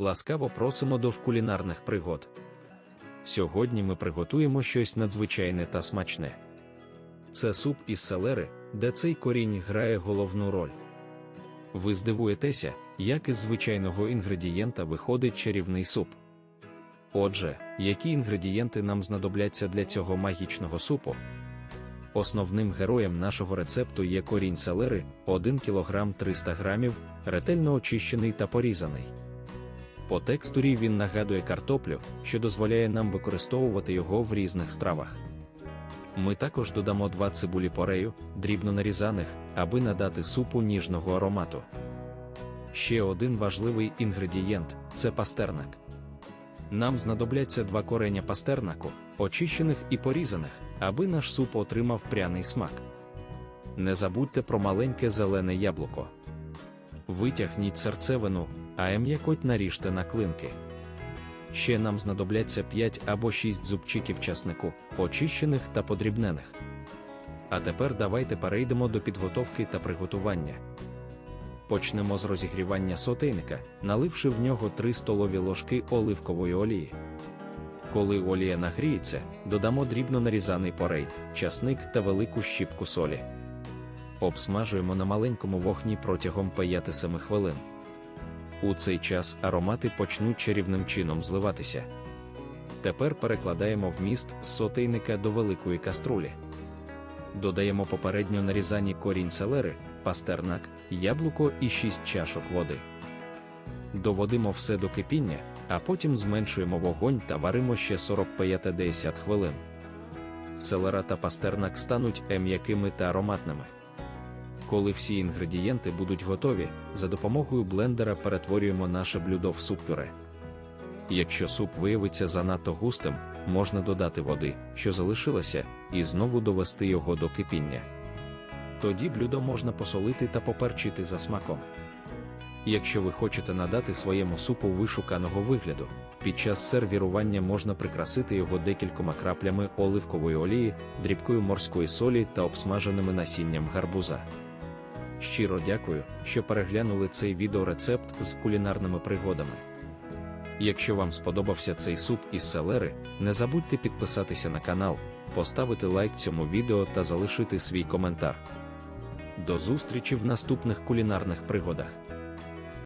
Ласкаво просимо до кулінарних пригод. Сьогодні ми приготуємо щось надзвичайне та смачне. Це суп із селери, де цей корінь грає головну роль. Ви здивуєтеся, як із звичайного інгредієнта виходить чарівний суп. Отже, які інгредієнти нам знадобляться для цього магічного супу? Основним героєм нашого рецепту є корінь селери 1 кг 300 г, ретельно очищений та порізаний. По текстурі він нагадує картоплю, що дозволяє нам використовувати його в різних стравах. Ми також додамо два цибулі порею, дрібно нарізаних, аби надати супу ніжного аромату. Ще один важливий інгредієнт це пастернак. Нам знадобляться два кореня пастернаку, очищених і порізаних, аби наш суп отримав пряний смак. Не забудьте про маленьке зелене яблуко. Витягніть серцевину, а м'якоть наріжте на клинки. Ще нам знадобляться 5 або 6 зубчиків часнику, очищених та подрібнених. А тепер давайте перейдемо до підготовки та приготування. Почнемо з розігрівання сотейника, наливши в нього 3 столові ложки оливкової олії. Коли олія нагріється, додамо дрібно нарізаний порей, часник та велику щіпку солі. Обсмажуємо на маленькому вогні протягом 5-7 хвилин. У цей час аромати почнуть чарівним чином зливатися. Тепер перекладаємо вміст з сотейника до великої каструлі. Додаємо попередньо нарізані корінь селери, пастернак, яблуко і 6 чашок води. Доводимо все до кипіння, а потім зменшуємо вогонь та варимо ще 45-10 хвилин. Селера та пастернак стануть м'якими та ароматними. Коли всі інгредієнти будуть готові, за допомогою блендера перетворюємо наше блюдо в суп-пюре. Якщо суп виявиться занадто густим, можна додати води, що залишилося, і знову довести його до кипіння. Тоді блюдо можна посолити та поперчити за смаком. Якщо ви хочете надати своєму супу вишуканого вигляду, під час сервірування можна прикрасити його декількома краплями оливкової олії, дрібкою морської солі та обсмаженими насінням гарбуза. Щиро дякую, що переглянули цей відеорецепт з кулінарними пригодами. Якщо вам сподобався цей суп із селери, не забудьте підписатися на канал, поставити лайк цьому відео та залишити свій коментар. До зустрічі в наступних кулінарних пригодах.